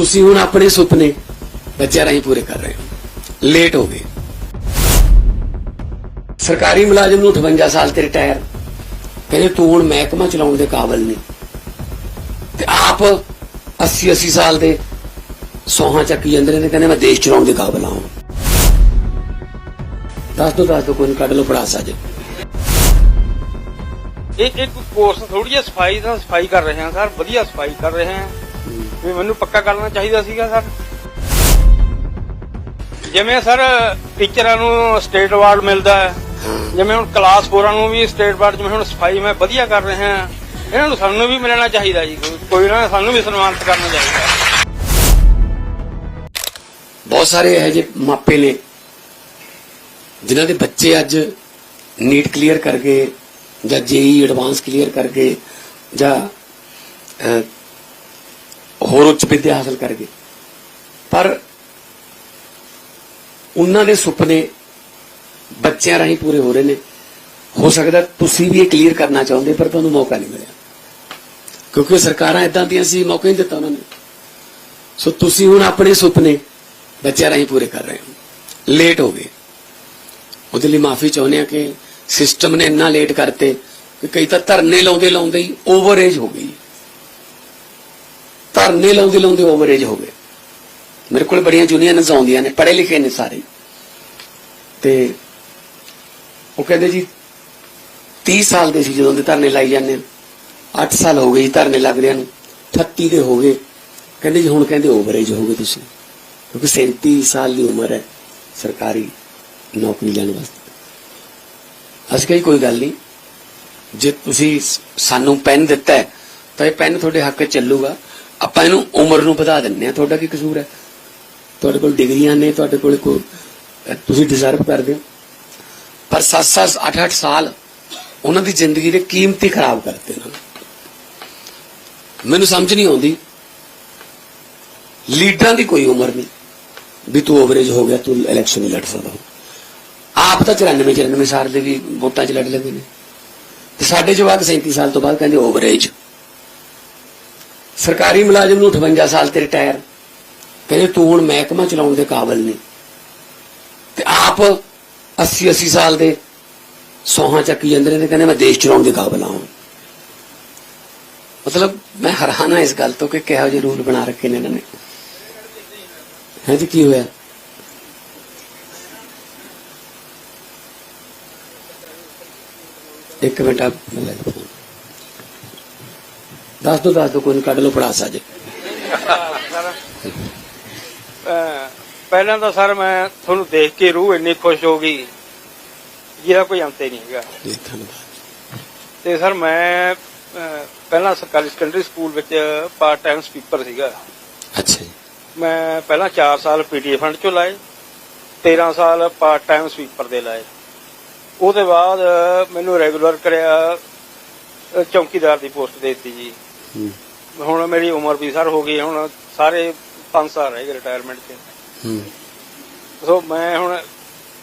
ਤੁਸੀਂ ਹੁਣ ਆਪਣੇ ਸੁਪਨੇ ਬੱਚਿਆਂ ਰਾਹੀਂ ਪੂਰੇ ਕਰ ਰਹੇ ਹੋ। ਲੇਟ ਹੋ ਗਏ। ਸਰਕਾਰੀ ਮੁਲਾਜ਼ਮ ਨੂੰ 58 ਸਾਲ ਤੇ ਰਿਟਾਇਰ ਕਹਿੰਦੇ ਤੂੰ ਹੁਣ ਮਹਿਕਮਾ ਚਲਾਉਣ ਦੇ ਕਾਬਿਲ ਨਹੀਂ। ਤੇ ਆਪ 80 80 ਸਾਲ ਦੇ ਸੋਹਾਂ ਚੱਕੀ ਜਾਂਦੇ ਨੇ ਤੇ ਕਹਿੰਦੇ ਮੈਂ ਦੇਸ਼ ਚਲਾਉਣ ਦੇ ਕਾਬਿਲ ਹਾਂ ਦੱਸ ਦੋ ਦੱਸ ਦੋ, ਕੋਈ ਕੱਢ ਲਓ ਪੜਾ ਸਾਜੇ ਇਹ ਇੱਕ ਕੋਰਸ ਥੋੜੀ ਜਿਹੀ ਸਫ਼ਾਈ ਦਾ ਸਫ਼ਾਈ ਕਰ ਰਹੇ ਹਾਂ, ਸਰ, ਵਧੀਆ ਸਫ਼ਾਈ ਕਰ ਰਹੇ ਹਾਂ। ਵੀ ਮੈਨੂੰ ਪੱਕਾ ਕਰਨਾ ਚਾਹੀਦਾ ਸੀਗਾ, ਸਰ। ਜਿਵੇਂ ਸਰ ਟੀਚਰਾਂ ਨੂੰ ਸਟੇਟ ਅਵਾਰਡ ਮਿਲਦਾ ਹੈ, ਜਿਵੇਂ ਹੁਣ ਕਲਾਸ 4ਾਂ ਨੂੰ ਵੀ ਸਟੇਟ ਅਵਾਰਡ ਜਿਵੇਂ ਹੁਣ ਸਫ਼ਾਈ ਮੈਂ ਵਧੀਆ ਕਰ ਰਹੇ ਹਾਂ, ਇਹਨਾਂ ਨੂੰ ਸਾਨੂੰ ਵੀ ਮਿਲਣਾ ਚਾਹੀਦਾ ਜੀ। ਕੋਈ- ਨਾ, ਸਾਨੂੰ ਵੀ ਸਨਮਾਨਿਤ ਕਰਨਾ ਚਾਹੀਦਾ ਬਹੁਤ ਸਾਰੇ ਇਹੋ ਜਿਹੇ ਮਾਪੇ ਨੇ, ਜਿਨ੍ਹਾਂ ਦੇ ਬੱਚੇ ਅੱਜ ਨੀਟ ਕਲੀਅਰ ਕਰਕੇ ਗਏ, ਜਾਂ ਜੇਈ ਐਡਵਾਂਸ ਕਲੀਅਰ ਕਰਕੇ ਜਾਂ ਹੋਰ ਉੱਚ ਵਿੱਦਿਆ ਹਾਸਲ ਕਰ ਗਏ। ਪਰ ਉਹਨਾਂ ਦੇ ਸੁਪਨੇ ਬੱਚਿਆਂ ਰਾਹੀਂ ਪੂਰੇ ਹੋ ਰਹੇ ਨੇ। ਹੋ ਸਕਦਾ ਤੁਸੀਂ ਵੀ ਇਹ ਕਲੀਅਰ ਕਰਨਾ ਚਾਹੁੰਦੇ, ਪਰ ਤੁਹਾਨੂੰ ਮੌਕਾ ਨਹੀਂ ਮਿਲਿਆ। ਕਿਉਂਕਿ ਸਰਕਾਰਾਂ ਇਦਾਂ ਦੀਆਂ ਸੀ, ਮੌਕਾ ਹੀ ਦਿੱਤਾ ਉਹਨਾਂ ਨੇ। ਸੋ ਤੁਸੀਂ ਹੁਣ ਆਪਣੇ ਸੁਪਨੇ ਬੱਚਿਆਂ ਰਾਹੀਂ ਪੂਰੇ ਕਰ ਰਹੇ ਹੋ। ਲੇਟ ਹੋ ਗਏ। ਉਹਦੇ ਲਈ ਮਾਫੀ ਚਾਹੁੰਦੇ ਆ ਕਿ ਸਿਸਟਮ ਨੇ ਇੰਨਾ ਲੇਟ ਕਰਤੇ ਕਿ ਕਈ ਤਾਂ ਧਰਨੇ ਲਾਉਂਦੇ ਲਾਉਂਦੇ ਹੀ ਓਵਰ ਏਜ ਹੋ ਗਈ। ਧਰਨੇ ਲਾਉਂਦੇ ਲਾਉਂਦੇ ਓਵਰੇਜ ਹੋ ਗਏ। ਮੇਰੇ ਕੋਲ ਬੜੀਆਂ ਯੂਨੀਅਨਸ ਆਉਂਦੀਆਂ ਨੇ, ਪੜ੍ਹੇ ਲਿਖੇ ਨੇ ਸਾਰੇ। ਤੇ ਉਹ ਕਹਿੰਦੇ ਜੀ 30 ਸਾਲ ਦੇ ਸੀ ਜਦੋਂ ਦੇ ਧਰਨੇ ਲਾਈ ਜਾਂਦੇ ਆ। 8 ਸਾਲ ਹੋ ਗਏ ਜੀ ਧਰਨੇ ਲੱਗਦਿਆਂ ਨੂੰ 38 ਦੇ ਹੋ ਗਏ। ਕਹਿੰਦੇ ਜੀ, ਹੁਣ ਕਹਿੰਦੇ ਓਵਰੇਜ ਹੋ ਗਏ ਤੁਸੀਂ। ਕਿਉਂਕਿ 37 ਸਾਲ ਦੀ ਉਮਰ ਹੈ ਸਰਕਾਰੀ ਨੌਕਰੀ ਲੈਣ ਵਾਸਤੇ। ਅਸੀਂ ਕਹੀ ਕੋਈ ਗੱਲ ਨਹੀਂ। ਜੇ ਤੁਸੀਂ ਸਾਨੂੰ ਪੈਨ ਦਿੱਤਾ ਹੈ, ਤਾਂ ਇਹ ਪੈਨ ਤੁਹਾਡੇ ਹੱਕ 'ਚ ਚੱਲੂਗਾ। ਆਪਾਂ ਇਹਨੂੰ ਉਮਰ ਨੂੰ ਵਧਾ ਦਿੰਨੇ ਆ ਤੁਹਾਡਾ ਕੀ ਕਸੂਰ ਹੈ? ਤੁਹਾਡੇ ਕੋਲ ਡਿਗਰੀਆਂ ਨੇ, ਤੁਹਾਡੇ ਕੋਲ ਕੋਈ ਤੁਸੀਂ ਡਿਜ਼ਰਵ ਕਰਦੇ ਹੋ। ਪਰ 7-7 8-8 ਸਾਲ ਉਹਨਾਂ ਦੀ ਜ਼ਿੰਦਗੀ ਦੇ ਕੀਮਤੀ ਖਰਾਬ ਕਰਤੇ ਨਾ। ਮੈਨੂੰ ਸਮਝ ਨਹੀਂ ਆਉਂਦੀ। ਲੀਡਰਾਂ ਦੀ ਕੋਈ ਉਮਰ ਨਹੀਂ। ਵੀ ਤੂੰ ਓਵਰੇਜ ਹੋ ਗਿਆ, ਤੂੰ ਇਲੈਕਸ਼ਨ ਨਹੀਂ ਲੜ ਸਕਦਾ। ਆਪ ਤਾਂ 94 94 ਸਾਲ ਦੇ ਵੀ ਵੋਟਾਂ 'ਚ ਲੜ ਲੈਂਦੇ ਨੇ। ਤੇ ਸਾਡੇ ਜਵਾਕ 37 ਸਾਲ ਤੋਂ ਬਾਅਦ ਕਹਿੰਦੇ ਓਵਰੇਜ ਸਰਕਾਰੀ ਮੁਲਾਜ਼ਮ ਨੂੰ 58 ਸਾਲ ਤੇ ਰਿਟਾਇਰ ਕਹਿੰਦੇ ਤੂੰ ਹੁਣ ਮਹਿਕਮਾ ਚਲਾਉਣ ਦੇ ਕਾਬਿਲ ਨਹੀਂ। ਤੇ ਆਪ 80 80 ਸਾਲ ਦੇ ਸੋਹਾਂ ਚੱਕੀ ਜਾਂਦੇ ਨੇ ਤੇ ਕਹਿੰਦੇ ਮੈਂ ਦੇਸ਼ ਚਲਾਉਣ ਦੇ ਕਾਬਿਲ ਹਾਂ ਮਤਲਬ ਮੈਂ ਹੈਰਾਨ ਹਾਂ ਇਸ ਗੱਲ ਤੋਂ ਕਿ ਕਿਹੋ ਜਿਹੇ ਰੂਲ ਬਣਾ ਰੱਖੇ ਨੇ ਇਹਨਾਂ ਨੇ। ਹੈ ਜੀ, ਕੀ ਹੋਇਆ? ਇੱਕ ਮਿੰਟ, ਆਪ ਲੈ ਲਵਾਂ। ਦੱਸ ਦੋ ਦੱਸ ਦੋ ਕੋਈ ਕੱਢ ਲਓ ਪੜਾ ਸਾਜੇ ਪਹਿਲਾਂ ਤਾਂ ਸਰ ਮੈਂ ਤੁਹਾਨੂੰ ਦੇਖ ਕੇ ਰੂਹ ਇੰਨੀ ਖੁਸ਼ ਹੋ ਗਈ। ਜਿਹਦਾ ਕੋਈ ਅੰਤ ਹੀ ਨਹੀਂ ਹੈਗਾ। ਜੀ ਧੰਨਵਾਦ। ਤੇ ਸਰ ਮੈਂ ਪਹਿਲਾਂ ਸਰਕਾਰੀ ਸੈਕੰਡਰੀ ਸਕੂਲ ਵਿੱਚ ਪਾਰਟ ਟਾਈਮ ਸਪੀਕਰ ਸੀਗਾ। ਅੱਛਾ ਜੀ। ਮੈਂ ਪਹਿਲਾਂ 4 ਸਾਲ ਪੀਟੀਏ ਫੰਡ ਚੋਂ ਲਾਏ 13 ਸਾਲ ਪਾਰਟ ਟਾਈਮ ਸਵੀਪਰ ਦੇ ਲਾਏ। ਉਹਦੇ ਬਾਅਦ ਮੈਨੂੰ ਰੈਗੂਲਰ ਕਰਿਆ ਚੌਕੀਦਾਰ ਦੀ ਪੋਸਟ ਦੇ ਦਿੱਤੀ ਜੀ। ਹੁਣ ਮੇਰੀ ਉਮਰ ਵੀ ਸਰ ਹੋ ਗਈ ਹੁਣ ਸਾਰੇ 5 ਸਾਲ ਰਹਿ ਗਏ ਰਿਟਾਇਰਮੈਂਟ 'ਚ ਹੂੰ। ਸੋ ਮੈਂ ਹੁਣ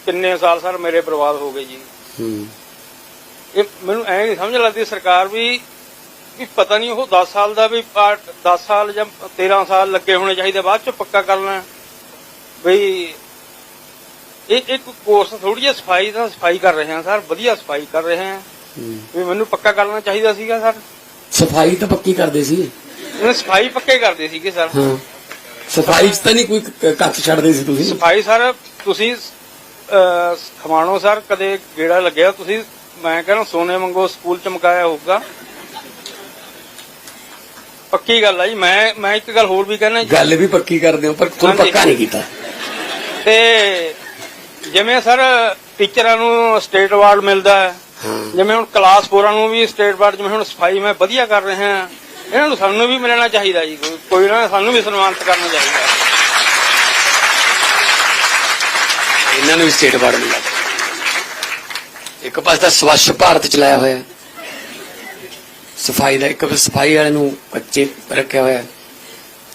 ਕਿੰਨੇ ਸਾਲ ਸਰ ਮੇਰੇ ਬਰਬਾਦ ਹੋ ਗਏ ਜੀ। ਹੂੰ। ਇਹ ਮੈਨੂੰ ਐ ਨਹੀਂ ਸਮਝ ਲੱਗਦੀ ਸਰਕਾਰ ਵੀ ਵੀ ਪਤਾ ਨਹੀਂ ਉਹ 10 ਸਾਲ ਦਾ ਵੀ ਪਾਰਟ 10 ਸਾਲ ਜਾਂ 13 ਸਾਲ ਲੱਗੇ ਹੋਣੇ ਚਾਹੀਦੇ ਬਾਅਦ ਚ ਪੱਕਾ ਕਰਨਾ ਬਈ ਇਹ ਇੱਕ ਕੋਰਸ ਥੋੜੀ ਜਿਹੀ ਸਫ਼ਾਈ ਦਾ ਸਫ਼ਾਈ ਕਰ ਰਹੇ ਹਾਂ ਸਰ ਵਧੀਆ ਸਫ਼ਾਈ ਕਰ ਰਹੇ ਹਾਂ। ਹੂੰ। ਵੀ ਮੈਨੂੰ ਪੱਕਾ ਕਰਨਾ ਚਾਹੀਦਾ ਸੀਗਾ ਸਰ। ਸਫ਼ਾਈ ਤਾਂ ਪੱਕੀ ਕਰਦੇ ਸੀ। ਇਹ ਸਫ਼ਾਈ ਪੱਕੇ ਕਰਦੇ ਸੀਗੇ ਸਰ। ਹਾਂ। ਸਫ਼ਾਈ 'ਚ ਤਾਂ ਨਹੀਂ ਕੋਈ ਕ- ਕੱਖ ਛੱਡਦੇ ਸੀ ਤੁਸੀਂ? ਸਫ਼ਾਈ ਸਰ ਤੁਸੀਂ ਅਹ, ਖਮਾਣੋ ਸਰ ਕਦੇ ਗੇੜਾ ਲੱਗਿਆ ਤੁਸੀਂ? ਮੈਂ ਕਹਿੰਦਾ ਸੋਨੇ ਵਾਂਗੂ ਸਕੂਲ ਚਮਕਾਇਆ ਹੋਊਗਾ। ਪੱਕੀ ਗੱਲ ਆ ਜੀ ਮੈਂ ਮੈਂ ਇੱਕ ਗੱਲ ਹੋਰ ਵੀ ਕਹਿੰਦਾ ਜੀ। ਗੱਲ ਵੀ ਪੱਕੀ ਕਰਦੇ ਹੋ ਪਰ ਤੁਹਾਨੂੰ ਹਾਂਜੀ। ਪੱਕਾ ਨਹੀਂ ਕੀਤਾ। ਤੇ ਜਿਵੇਂ ਸਰ ਟੀਚਰਾਂ ਨੂੰ ਸਟੇਟ ਅਵਾਰਡ ਮਿਲਦਾ ਹਾਂ ਜਿਵੇਂ ਹੁਣ ਕਲਾਸ 4ਾਂ ਨੂੰ ਵੀ ਸਟੇਟ ਅਵਾਰਡ ਜਿਵੇਂ ਹੁਣ ਸਫ਼ਾਈ ਮੈਂ ਵਧੀਆ ਕਰ ਰਹੇ ਹਾਂ ਇਹਨਾਂ ਨੂੰ ਸਾਨੂੰ ਵੀ ਮਿਲਣਾ ਚਾਹੀਦਾ ਜੀ ਕੋਈ- ਕੋਈ ਨਾ ਸਾਨੂੰ ਵੀ ਸਨਮਾਨਿਤ ਕਰਨਾ ਚਾਹੀਦਾ। ਇਹਨਾਂ ਨੂੰ ਵੀ ਸਟੇਟ ਅਵਾਰਡ ਮਿਲਿਆ। ਇੱਕ ਪਾਸੇ ਤਾਂ ਸਵੱਛ ਭਾਰਤ ਚਲਾਇਆ ਹੋਇਆ। ਸਫ਼ਾਈ ਦਾ ਇੱਕ ਪਾਸੇ ਸਫ਼ਾਈ ਵਾਲੇ ਨੂੰ ਬੱਚੇ ਰੱਖਿਆ ਹੋਇਆ।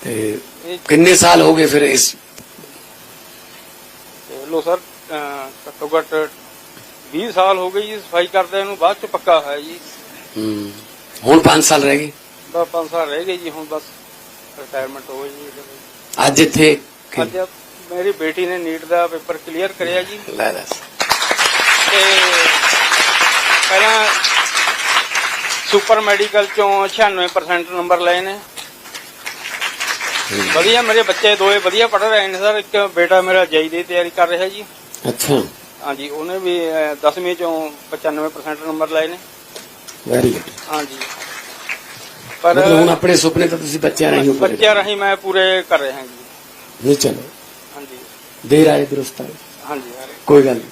ਤੇ ਕਿੰਨੇ ਸਾਲ ਹੋ ਗਏ ਫਿਰ ਇਸ ਤੇ ਲੋ ਸਰ ਅਹ, ਘੱਟੋ ਘੱਟ 20 ਸਾਲ ਹੋ ਗਏ ਜੀ ਸਫ਼ਾਈ ਕਰਦੇ ਨੂੰ ਬਾਅਦ ਚ ਪੱਕਾ ਹੋਇਆ ਜੀ। ਹੂੰ ਹੁਣ 5 ਸਾਲ ਰਹਿ ਗਏ? ਬਸ 5 ਸਾਲ ਰਹਿ ਗਏ ਜੀ ਹੁਣ ਬਸ ਰਿਟਾਇਰਮੈਂਟ ਹੋ ਜੀ। ਅੱਜ ਇੱਥੇ ਅੱਜ ਮੇਰੀ ਬੇਟੀ ਨੇ ਨੀਟ ਦਾ ਪੇਪਰ ਕਲੀਅਰ ਕਰਿਆ ਜੀ। ਲੈ ਦੱਸ ਤੇ ਪਹਿਲਾਂ ਸੁਪਰ ਮੈਡੀਕਲ ਚੋਂ 96% ਨੰਬਰ ਲਏ ਨੇ। ਵਧੀਆ ਮੇਰੇ ਬੱਚੇ ਦੋਏ ਵਧੀਆ ਪੜ੍ਹ ਰਹੇ ਨੇ ਸਰ ਇੱਕ ਬੇਟਾ ਮੇਰਾ ਜੇਈ ਦੀ ਤਿਆਰੀ ਕਰ ਰਿਹਾ ਜੀ। ਅੱਛਾ। ਹਾਂਜੀ ਉਹਨੇ ਵੀ 10ਵੀਂ ਚੋਂ 95% ਨੰਬਰ ਲਏ ਨੇ। ਵੈਰੀ ਗੁੱਡ ਹਾਂਜੀ। ਪਰ ਮਤਲਬ ਹੁਣ ਆਪਣੇ ਸੁਪਨੇ ਤਾਂ ਤੁਸੀਂ ਬੱਚਿਆਂ ਰਾਹੀਂ ਉੱਪਰ ਬੱਚਿਆਂ ਰਾਹੀਂ ਮੈਂ ਪੂਰੇ ਕਰ ਰਿਹਾ ਜੀ। ਨਹੀਂ ਚਲੋ। ਹਾਂਜੀ। ਦੇਰ ਆਏ ਦਰੁਸਤ ਆਏ ਹਾਂਜੀ ਕੋਈ ਗੱਲ ਨਹੀਂ